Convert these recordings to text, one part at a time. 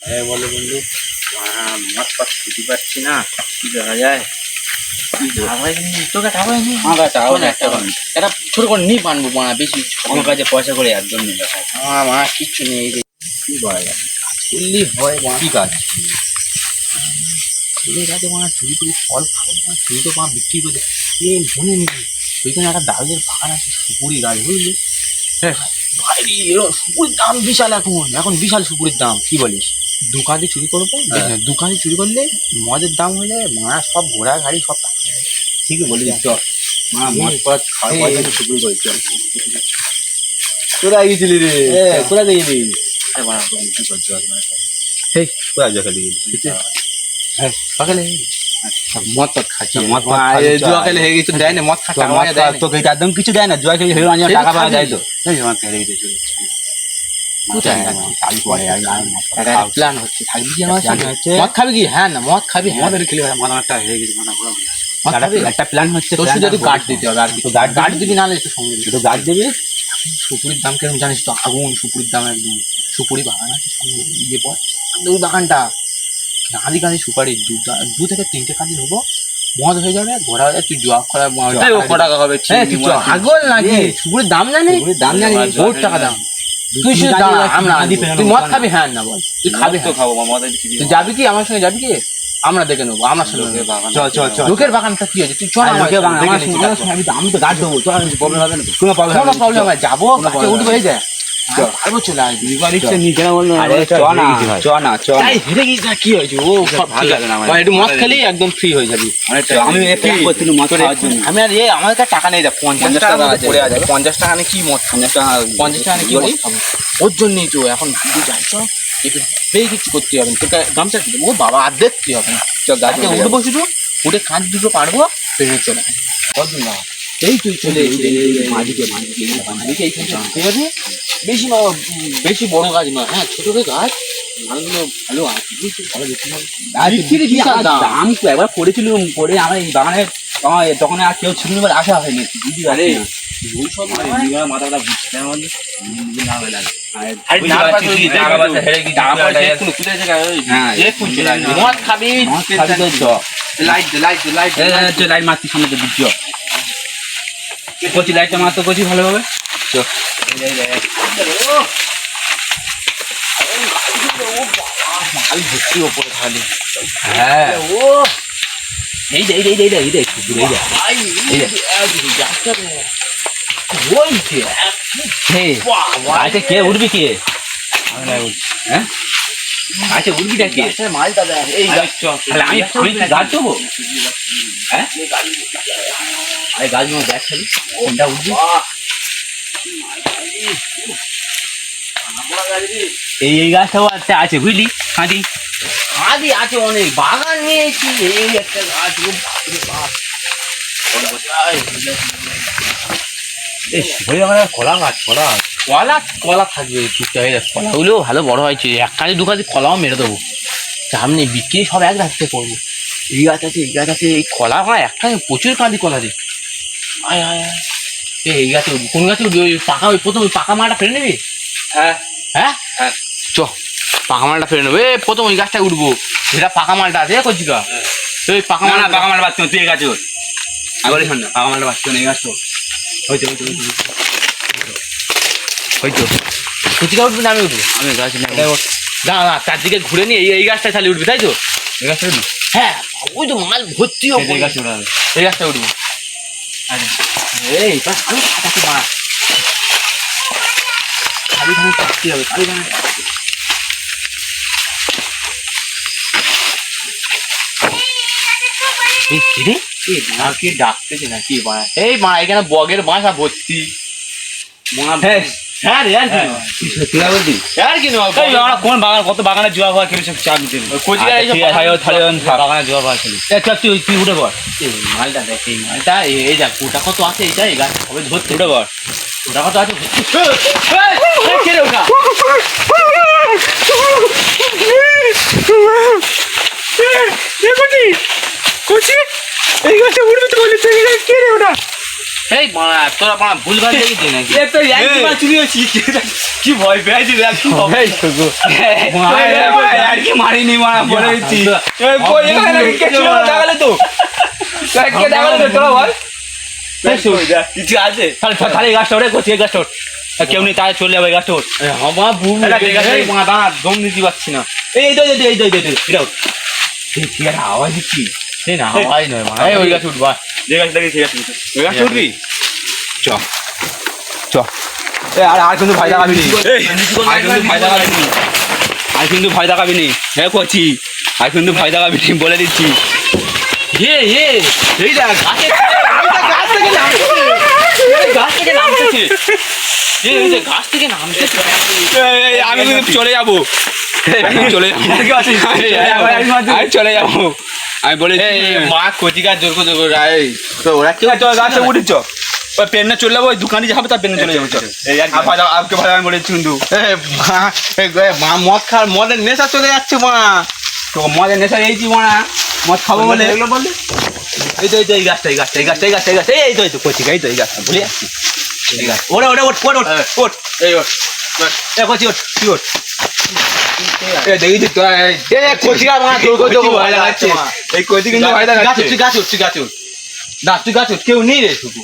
হ্যাঁ বলে বন্ধু। মদ পাত খেতে পারছি না কি করা যায় পয়সা করে একদম আমার মা কিচ্ছু নেই কি করা যায়? করলেই হয় কি কাজ? কাছে মা চুরি করে ফল খাব চুরি তো মা বিক্রি করে। মনে নেই। ওইখানে একটা দারুদের বাগান আছে সুপুরি গাছ বুঝলি? হ্যাঁ ভাই এরকম সুপুরির দাম বিশাল এখন। এখন বিশাল সুপুরির দাম কি বলিস? দোকানে চুরি করব? হ্যাঁ। দোকানে চুরি করলে মদের দাম হয়ে যায় মা সব ঘোড়া গাড়ি সব টাকা। ঠিকই বলি চ মা মদ খাওয়া শুরু করি চল। কোথায় গেছিলি রে? কোথায় গেলি? এ বাবা, কি করছ এই। কোথায় জেখালি গেলি? হ্যাঁ সকালে। মদ টদ খাচ্ছি মদ মদ খাচ্ছি, খাচ্ছি চ। জুয়া খেলে হয়ে গেছে দেয় না মদ খা টাকা দেয় তোকে একদম কিছু দেয় না জয় খেলে হেরো আনিয়ে টাকা পাওয়া যায় তো এই হেরে গেছে কোথায়? চালু করে আর আর মদ একটা খাও। প্ল্যান হচ্ছে থাকবি কি আমার Plan সঙ্গে হচ্ছে? মদ খাবি কি হ্যাঁ না মদ খাবি হ্যাঁ খেলে মাথা মাথা হেরে গেছে মাথা ঘোরা একটা প্ল্যান হচ্ছে তোর শুধু একটু গার্ড দিতে হবে আর guard গার্ড দিবি? একটু সঙ্গে দিবি। একটু গাছ দেবে সুপুরির দাম কেরম জানিস তো আগুন সুপুরির দাম একদম সুপুরি বাগান আছে সামনে ইয়ে পর ওই বাগানটা কাঁদি কাঁদি সুপারি দু থেকে তিনটে কাঁদি নেব। মদ হয়ে যাবে ঘোরা হয়ে তুই জোয়া করা এই টাকা হবে হ্যাঁ, চ, পাগল নাকি? সুপুরির দাম জানি? দাম জানি। বহুত টাকা দাম? তুই শুধু কাঁদি দাঁড়া আছে, আমরা কাঁদি আনব। পেছনে তুই মদ খাবি? হ্যাঁ না বল তুই খাবি? তো হ্যাঁ খাব মদের তুই যাবি কি? আমার সঙ্গে যাবি কি? আমরা দেখে নেব আমার সঙ্গে লোকের বাগানটা কি আছে? তুই লোকের বাগান, আমি তো- গাছ দেবো তোর প্রবলেম হবে না? কোনো প্রবলেম প্রবলেম যাব কাছে problem উঠবে হবে এই যায় চ। পারব চলে আরে চ না চ না চ না এই হেরে গেছিস না, কি হয়েছে ও সব ভালো লাগে না আমার। একটু মদ খেলেই একদম ফ্রি হয়ে যাবি আমি মদ খাওয়ার জন্য আমি আর এ আমার কাছে টাকা নেই দেখ পঞ্চাশ পঞ্চাশ টাকা টাকা মতো আছে। পড়ে আছে পঞ্চাশ টাকা নিয়ে কি মদ পঞ্চাশ টাকা পঞ্চাশ টাকা নিয়ে কি মদ ওর জন্যই তো এখন তুই যাই চ একটু কিছু করতে হবে গামছা দিতে ও বাবা আর দেখতে হবে না চ গাছে উঠবো শুধু উঠে কাঁচ দুটো পারব পেরে চলে। না এই তুই চলে মাঝিকে মাঝিকে মালিক ঠিক আছে বেশি না বেশি বড় গাছ নয় হ্যাঁ ছোট ছোট গাছ মালগুলো ভালো আছে বুঝছিস? ভালো হবে। দাম। তো একবার করেছিলাম করে আমার এই বাগানে আমার তখন আর কেউ ছিল না আসা হয়নি বুঝতে না। মাথাটা না হয়ে না হ্যাঁ। হ্যাঁ। লাইট লাইট মারছি সামনে তো দিচ্ছ কচি লাইটটা মারতো কচি ভালোভাবে ভর্তি ওপরে খালি। হ্যাঁ। ও। এই এই এই এই এই ওই গাছে কে উঠবি কে? হ্যাঁ? গাছে উঠবিটা কে? এই গাছ। আমি আমি গাছ দেবো? হ্যাঁ? আরে গাছগুলো দেখ খালি কোনটা উঠবি এই এই গাছটাও একটা আছে বুঝলি? কাঁদি আদি আছে অনেক। বাগান নিয়েছি এই একটা গাছ কলা গাছ কলা গাছ কলা। কলা থাকবে টুকটা হয়ে যাচ্ছে কলাগুলো ভালো বড় হয়েছে। এক কাজে দু কাজে কলাও মেরে দেবো। সামনে বিক্রি সব এক রাখতে করব। এই গাছ আছে এই গাছ আছে এই কলা আমার এক কাজে প্রচুর কাঁদি কলা রে আয় আয়। এই গাছে উঠবি। কোন গাছে উঠবি? ওই পাকা ওই প্রথম ওই পাকা মালটা ফেলে নিবি? হ্যাঁ। হ্যাঁ? হ্যাঁ। চ পাকা মালটা ফেলে নেব। প্রথম ওই গাছটা উঠবো। যেটা পাকা মালটা আছে কচিকা ওই পাকা না না মালটা বাচ্চা তুই এই গাছে ওঠ। আবার শোন না বাগামাল বাচ্চা এই গাছ তো হয়তো হয়তো কচিকা উঠবি না আমি উঠবো? আমি গাছ না না না চারদিকে ঘুরে নিয়ে এই এই গাছটা খালি উঠবি তাই তো? এই গাছটা উঠবি? হ্যাঁ ওই তো মাল ভর্তি যে এই গাছে উঠা হবে। এই গাছটা উঠবো। এই বাস আরও কাটাতে মার খালি খালি কাটতে হবে? খালি খালি এই কি রে? এই মা কি ডাকতেছে না কি মা এই মা, এখানে বগের বাসা ভর্তি। মা হ্যাঁ। হ্যাঁ রে আর কি হ্যাঁ, সত্যি কথা বলবি আর কি আমরা কোন বাগান কত বাগানে জুয়া ভাড়া খেলে সব চাপ দিতে কোচিকার এইসব বাগানে জুয়া ভাড়া খেলি চল তুই তুই উঠে পড় মালটা দেখ এই মালটা এই দেখ কত আছে এইটা এই গাছ ধরতে উঠে পড় ওটা কত আছে কচি এই গাছে উঠবি তো বলে তুই কে রে ওটা এই বাড়া তোরা বাড়া ভুল ভালো দেখেছি নাকি এ তো একই মাছ চুরি হয়েছি কি ভয় পেয়েছি দেখ কি হবে শুধু আর কি মারিনি মারা বলে দিচ্ছি এ, কই এখানে কে ছিল? দেখালে তো কে- কে দেখালে তো তোরা বল কিছু আছে তাহলে তাহলে গাছটা ওরে করছি এই গাছটা কেউ নেই তাহলে চলে যাবে এই গাছটা দাঁড়া দম দিতে পারছি না এই তো এই কি একটা আওয়াজ এই না হাওয়াই নয় ওই গাছে উঠবা যে সেই গাছটা উঠ। ওই গাছটা উঠবি? চ। চ। এ আর আর কিন্তু ভয় দেখাবি নি। আর কিন্তু ভয় দেখাবি নি। আর কিন্তু ভয় দেখাবি নি। হ্যাঁ করছি আর কিন্তু ভয় দেখাবি নি বলে দিচ্ছি। হে হে এই দেখ গাছে গাছ থেকে গাছ থেকে নামতেছে। গাছ থেকে নামতেছে। আমি কিন্তু চলে যাব। চলে যাব। চলে যাব। আমি বলে মা কচিকার জোর করে জোর তো ওরা চল গাছে উঠিস ওই পেনে চলে যাব ওই দোকানে যাবে তার পেনে চলে যাব ভাজা আমি কিন্তু এই মা মা মদ খাওয়ার মদের নেশা চলে যাচ্ছে মা। তো মজা নেশা এইছি মানা মদ খাব বলে। এই তো এই তো এই গাছটা এই গাছটা এই গাছটা এই গাছটা এই গাছটা এই তো এই তো কচি এই তো এই গাছটা ভুলে যাচ্ছি গাছ। ওরে ওরে ওঠ ওঠ ওঠ ওঠ এই ওর এ কচি ওঠ তুই ওঠ এ দেখি তো তোরা এই মা জোর করে জোর করে ভয় লাগাচ্ছে এই কচি কিন্তু ভয় গাছ দেখাচ্ছে উঠ, গাছ উঠ, তুই গাছ উঠ। না তুই গাছ উঠ, কেউ নেই রে শুধু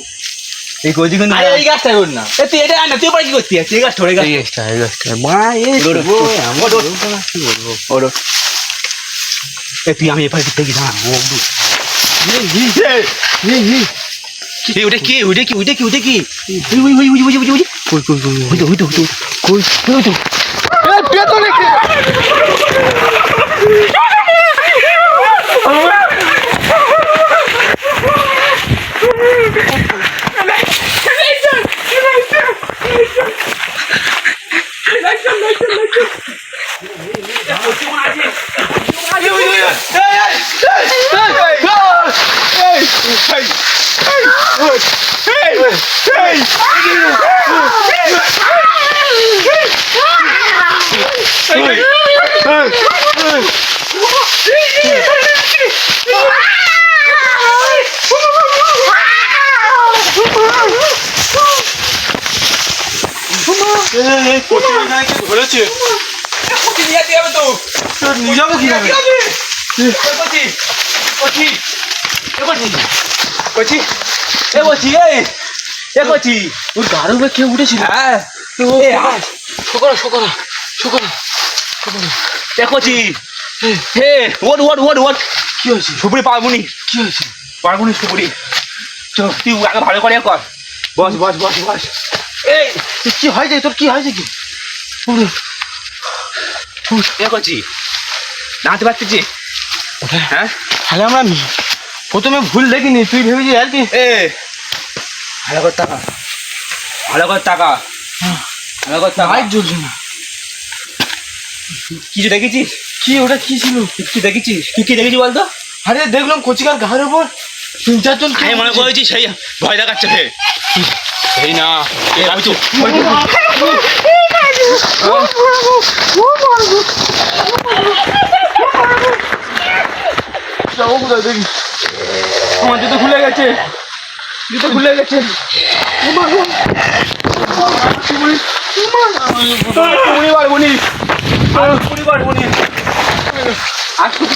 এই কচি কিন্তু আরে এই গাছটাই ওঠ না তুই এটা না তুই পরে কি করছিস এই গাছটা ওরে গাছ গাছটা এই গাছটা মা এই ওঠ, আমার। কি বলব ওর তুই আমি এপারে দিতে গেছি না ও উঠু এই ওটা কি ওটা কি ওটা কি ওটা কি ওই ওই ওই ওই ওই ওই ওই কই ওই তো ওই তো ওই তো কই ধরেছে নিয়ে যাব কীভাবে ওর গাড়ি উপরে কেউ উঠেছিল হ্যাঁ শোকরা শোকরা শোকরা এ হে ওট ওট ওট ওট কি হয়েছে? সুপুরি পারবুনি কি হয়েছে পারবুনি সুপুরি তুই আগে ভালো করে কর বস বস বস বস এই কি হয়েছে তোর কি হয়েছে কি? এ কচি দাঁড়াতে পারতেছি? হ্যাঁ? তাহলে আমরা প্রথমে ভুল দেখিনি তুই ভেবেছি আর কি? এ ভালো করে টাকা ভালো করে টাকা ভালো করে টাকা লাইট জ্বলছে না। কিছু দেখেছিস? কি ওটা কি ছিল? কিছু দেখেছিস? তুই কি দেখেছিস বলতো? আরে দেখলাম কচিকার ঘাড়ের উপর তিন চারজন আমি মনে। করেছি সেই ভয় দেখাচ্ছে সেই না যাব কোথায় দেখি আমার জুতো খুলে গেছে। জুতো খুলে গেছে। পুরি পারবনি পুরি পারবনি আজ পুরি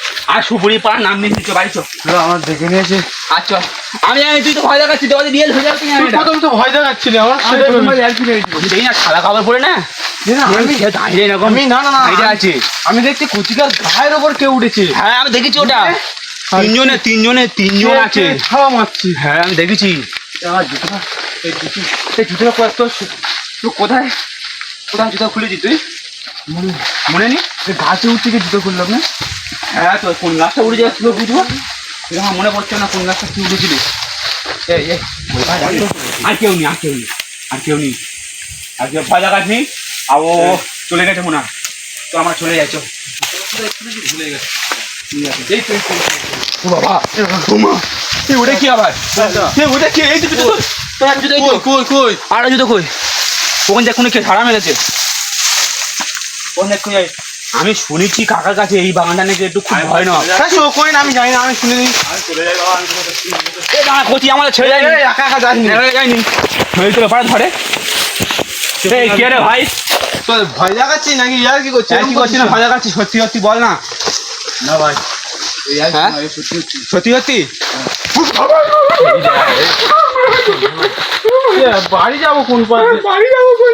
আর সুপুরি পা নাম নিয়ে নিচ্ছ বাড়ি চ আমার দেখে নিয়েছে চ আমি জানি তুই তো ভয় দেখাচ্ছিস তোমাদের বিয়ে হয়ে যাবে প্রথম তো ভয় দেখাচ্ছিলি আমার। দেখি না খালা খাবার পড়ে না? আমি দাঁড়িয়ে না না না না দাঁড়িয়ে আছে। আমি দেখছি কচিকার ঘায়ের ওপর কেউ উঠেছে। হ্যাঁ আমি দেখেছি ওটা। তিনজনে তিনজনে তিনজন আছে। ছাওয়া মারছি? হ্যাঁ আমি দেখেছি। জুতোটা এই জুতোটা কোথায় কোথায় জুতো খুলেছি তুই? মনে নেই। গাছে উঠছে কি জুতো খুললাম না? হ্যাঁ তো কোন গাছটা উড়ে যাচ্ছিল বুঝব? আমার মনে পড়ছে না কোন গাছটা কি উঠেছিলি আর কেউ নেই আর কেউ নেই আর কেউ নেই। আর কেউ ভয় লাগাস নি? আর ও চলে গেছে মনে তো আমার চলে যাচ্ছ ভুলে গেছে ও বাবা মা ওটা কি আবার? ওটা কি? এই জুতো তোর তোর এক জুতো এই তো। কই কই আর জুতো কই? ওখানে কোনো কে ঝাড়া মেরেছে? দেখ আমি শুনেছি কাকার কাছে এই বাগানটা নাকি একটু খুব ভয় না কই না আমি জানি না আমি শুনে নিই। এ দাঁড়া কোচি আমাদের ছেড়ে যায়নি। একা একা ছেড়ে যায়নি। এই তো পাড়া ধরে। এই কে রে ভাই? তোর ভয় লাগাচ্ছি নাকি? ইয়ার কি করছিস? আর কি করছিস না ভয় লাগাচ্ছিস সত্যি সত্যি বল না। না ভাই হ্যাঁ? সত্যি সত্যি। বাড়ি যাব কোন বাড়ি যাব কোন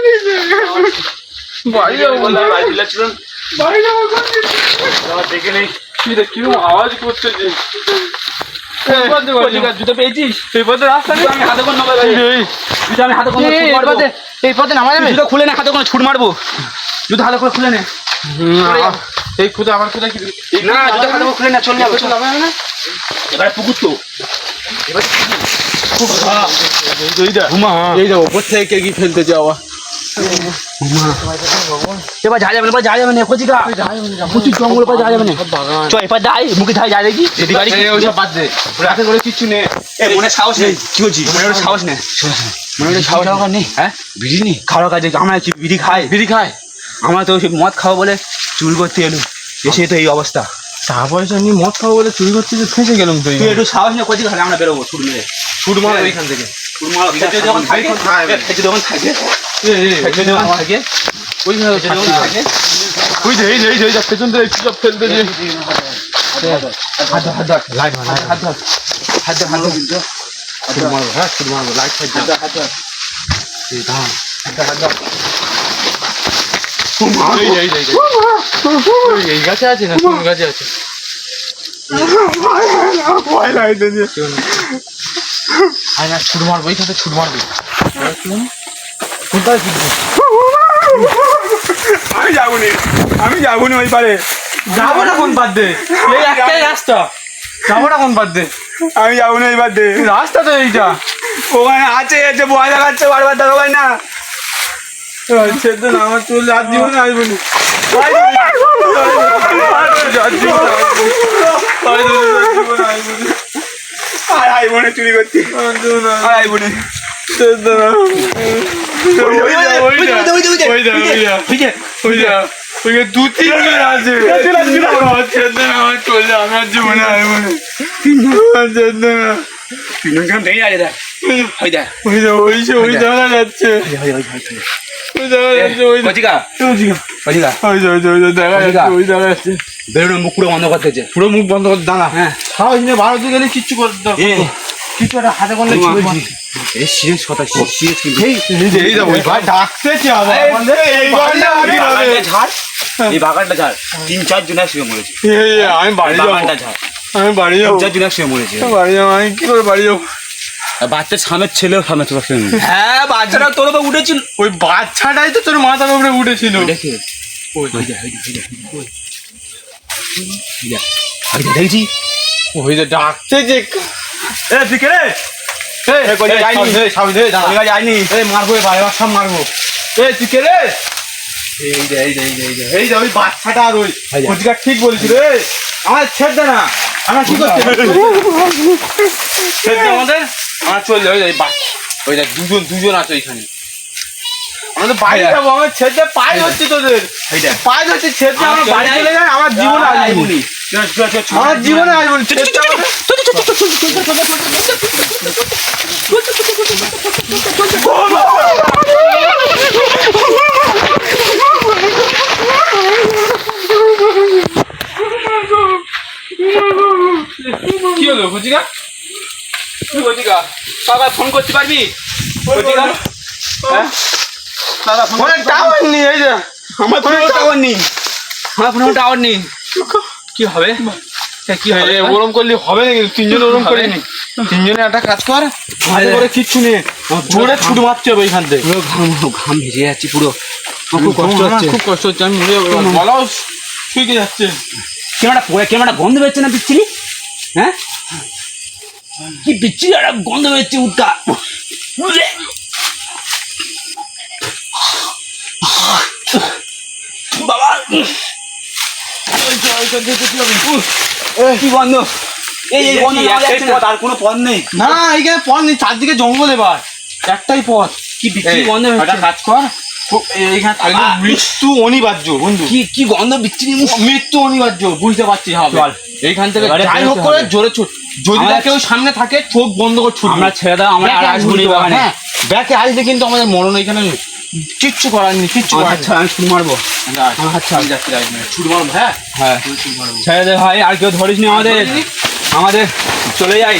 কোন কোন আওয়াজ করছে যে? এই পথে এবারে। নামা যাবে। জুতো খুলে নে হাতে করে ছুট মারবো। জুতো হাতে করে খুলে নে। এই খুদা আমার খুদা কি? না জুতো হাতে করে খুলে নে চল যাব চল এবারে পুকুর তো। ঘুমা এই দেখো উপর থেকে কে কি ফেলতে যাওয়া এবার যা যাবে না যা যাবে না কচিকা প্রচুর জঙ্গল পা যা যাবে না। চ এবার যাই মুখে ধাই যা দেখি যদি গাড়ি ওইসব বাদ দে। হাতে করে কিচ্ছু নে এ মনে সাহস নেই। কি বলছি মনে ওটা সাহস নেই। মনে ওটা সাহস নেই। হ্যাঁ? বিড়ি খাওয়ার কাজে আমরা কি বিড়ি খাই? বিড়ি আমরা তো মদ খাব বলে চুল করতে এলু এসে তো এই অবস্থা। টাকা পয়সা নিয়ে মদ খাব বলে চুরি করতে ফেঁসে গেলাম তুই একটু সাহস নিয়ে কোচিকা খালে আমরা বেরোবো ছুট। মেরে ছুট মার ওইখান থেকে মারো যখন যখন থাকে এই গাছে আছে না কোন গাছে আছে ভয় লাগছে যে আয় না ছুট মারবো এইখানে ছুট মারবো কোনটায় ছুটবো আমি যাব নি আমি ওই পারে যাব না কোন বাদ দে এই একটাই রাস্তা যাব না কোন বাদ দে আমি যাব না এই বাদে রাস্তা তো এইটা ওখানে আছে আছে ভয় লাগাচ্ছে বারবার দেখা পাই না সেদ্ধ না আমার চুল রাত জীবন আসব না আর আই মনে চুরি করতে আর আই মনে দু তিন জন আছে সেদ্ধ না আমার চলে আমার জীবনে আসব না সেদ্ধ না তিনজন ভেঙে আছে দেখ ওই দেখ ওই যে ওই যে ওই জায়গা যাচ্ছে ওই জায়গা যাচ্ছে ওই কচিকা কচিকা ওই যে ওই যে ওই যে হ্যাঁ কিছু একটা হাতে করলে? এই সিরিয়াস কথা সিরিয়াস কিন্তু এই যে যে ভাই এই ঝাড় এই বাগানটা ঝাড় তিন চার জন একসঙ্গে মরেছে এই, এই, আমি বাড়ি এই যাব বাগানটা ঝাড় আমি বাড়ি তিন যাব চার জন একসঙ্গে মরেছে বাড়ি যাব আমি কি করে বাড়ি যাব বাচ্চার সামনের ছেলেও সামনে চলে হ্যাঁ বাচ্চারা তোর উপর উঠেছিল ওই বাচ্চাটাই তো তোর মাথার উপরে উঠেছিল দেখে ওই দেখ, দেখেছি ওই যে ডাকছে যে এ তুই কে রে রে। ঠিক বলেছিল। এই আমার ছেড় দে না। আমরা কি করছি? ছেড় আমাদের। আমার চল ওই যে ওই দেখ দুজন দুজন আছে ওইখানে। আমাদের বাড়ি এই দেখ। যাব আমার ছেড়ে পায়ে হচ্ছে তোদের এই দেখ পায়ে হচ্ছে ছেড়ে আমার আমার বাড়ি চলে চলে যায় আমার জীবনে আসব আইবুনি আমার জীবনে আসব ছেড়ে দে আমাদের। কি হলো কোচিকা কচিকা কাকা ফোন করতে পারবি কচিকা হ্যাঁ কাকা ফোন ফোনে টাওয়ার নেই এই যে। আমার ফোনে টাওয়ার নেই। আমার ফোনে টাওয়ার নেই। কি হবে? কি হবে? ওরম করলে হবে না কিন্তু তিনজন ওরম হবে? তিনজনে একটা কাজ কর। হাতে করে কিচ্ছু নেই। জোরে ছুট মারতে হবে ওইখান থেকে। পুরো ঘাম ঘাম ভেজে যাচ্ছে পুরো। আমার খুব কষ্ট হচ্ছে। খুব কষ্ট হচ্ছে। আমি মরে যাব গলাও শুকিয়ে যাচ্ছে। গন্ধ বেরোচ্ছে না বিচ্ছিরি? হ্যাঁ? কি বিচ্ছিরি একটা গন্ধ বেরোচ্ছে উঠটা কি এই এই। পথ, আর কোনো পথ নেই। না এইখানে পথ নেই চারদিকে জঙ্গল এবার। একটাই পথ। কি বিচ্ছিরি গন্ধ হচ্ছে কাজ কর। এইখানে মৃত্যু অনিবার্য বন্ধু। কি কি গন্ধ? বিচ্ছিরি মৃত্যু অনিবার্য বুঝতে পারছি হবে। এইখান থেকে যাই হোক করে জোরে ছুট। যদি কেউ সামনে থাকে চোখ বন্ধ করে ছুট আমরা ছেড়ে দাও আমরা আর আসব না। হ্যাঁ ব্যাকে আসলে কিন্তু আমাদের মরণ এখানে নেই। কিচ্ছু করার নেই কিচ্ছু আমি ছুট মারবো? ছাড়া আমি যাচ্ছি ছুট মারবো হ্যাঁ? হ্যাঁ। ছেড়ে দে ভাই আর কেউ ধরিস নি আমাদের। আমাদের চলে যাই।